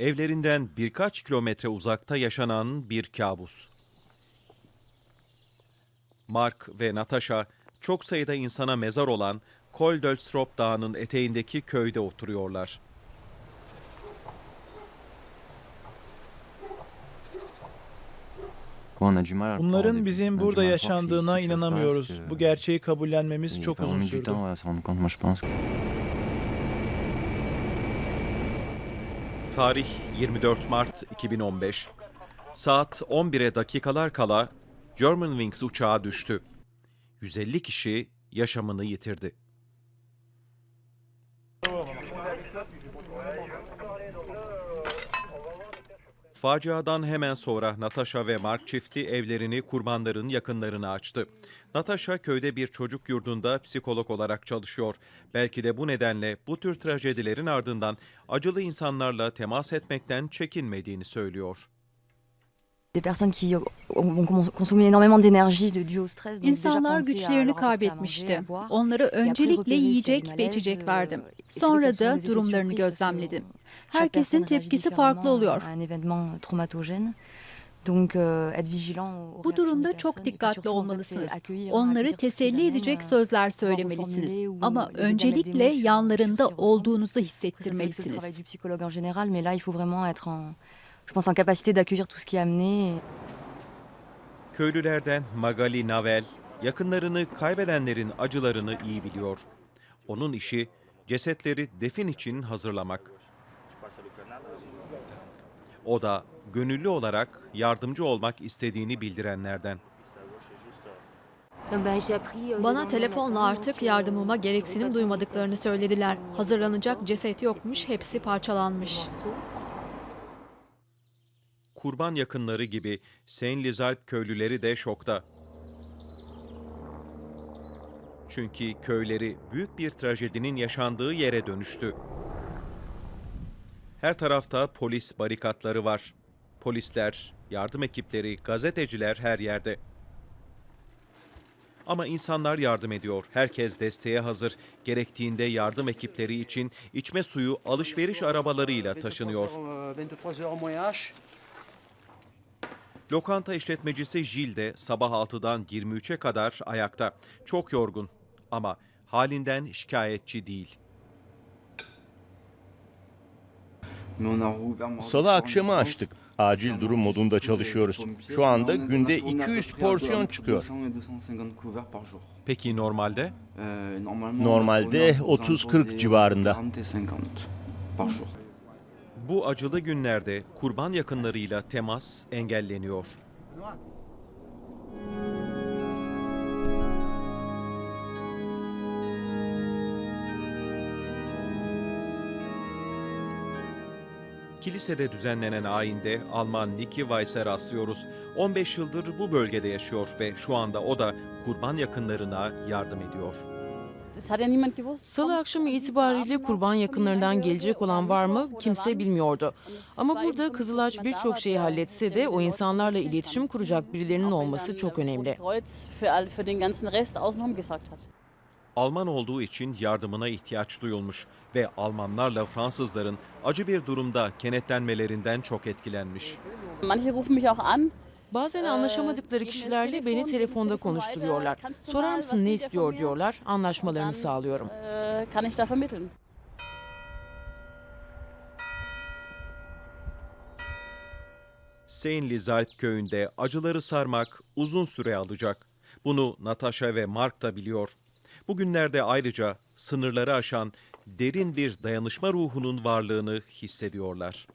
Evlerinden birkaç kilometre uzakta yaşanan bir kabus. Mark ve Natasha çok sayıda insana mezar olan Koldölstrop Dağı'nın eteğindeki köyde oturuyorlar. Bunların bizim burada yaşandığına inanamıyoruz. Bu gerçeği kabullenmemiz çok uzun sürdü. Tarih 24 Mart 2015. Saat 11'e dakikalar kala Germanwings uçağı düştü. 150 kişi yaşamını yitirdi. Faciadan hemen sonra Natasha ve Mark çifti evlerini kurbanların yakınlarına açtı. Natasha köyde bir çocuk yurdunda psikolog olarak çalışıyor. Belki de bu nedenle bu tür trajedilerin ardından acılı insanlarla temas etmekten çekinmediğini söylüyor. Des personnes qui ont ont consommé énormément d'énergie due au stress. İnsanlar güçlerini kaybetmişti. Onlara öncelikle yiyecek ve içecek euh, verdim. Sonra da durumlarını gözlemledim. euh, Herkesin tepkisi farklı oluyor. euh, Bu durumda çok dikkatli olmalısınız. Onları teselli edecek euh, sözler söylemelisiniz. Ama öncelikle yanlarında olduğunuzu hissettirmelisiniz. Je pense, en capacité d'accueillir tout ce qui est amené. Köylülerden Magali Navel, yakınlarını kaybedenlerin acılarını iyi biliyor. Onun işi cesetleri defin için hazırlamak. O da gönüllü olarak yardımcı olmak istediğini bildirenlerden. Bana telefonla artık yardımıma gereksinim duymadıklarını söylediler. Hazırlanacak ceset yokmuş, hepsi parçalanmış. Kurban yakınları gibi Saint Lizalp köylüleri de şokta. Çünkü köyleri büyük bir trajedinin yaşandığı yere dönüştü. Her tarafta polis barikatları var. Polisler, yardım ekipleri, gazeteciler her yerde. Ama insanlar yardım ediyor. Herkes desteğe hazır. Gerektiğinde yardım ekipleri için içme suyu alışveriş arabalarıyla taşınıyor. Lokanta işletmecisi Jil de sabah 6'dan 23'e kadar ayakta. Çok yorgun ama halinden şikayetçi değil. Salı akşamı açtık. Acil durum modunda çalışıyoruz. Şu anda günde 200 porsiyon çıkıyor. Peki normalde? Normalde 30-40 civarında. Bu acılı günlerde kurban yakınlarıyla temas engelleniyor. Kilisede düzenlenen ayinde Alman Niki Weiss'e rastlıyoruz. 15 yıldır bu bölgede yaşıyor ve şu anda o da kurban yakınlarına yardım ediyor. Salı akşamı itibariyle kurban yakınlarından gelecek olan var mı kimse bilmiyordu. Ama burada Kızılaç birçok şeyi halletse de o insanlarla iletişim kuracak birilerinin olması çok önemli. Alman olduğu için yardımına ihtiyaç duyulmuş ve Almanlarla Fransızların acı bir durumda kenetlenmelerinden çok etkilenmiş. Bazen anlaşamadıkları kişilerle beni telefonda konuşturuyorlar. Sorar mısın ne istiyor diyorlar, anlaşmalarını sağlıyorum. Saint Lizalp köyünde acıları sarmak uzun süre alacak. Bunu Natasha ve Mark da biliyor. Bugünlerde ayrıca sınırları aşan derin bir dayanışma ruhunun varlığını hissediyorlar.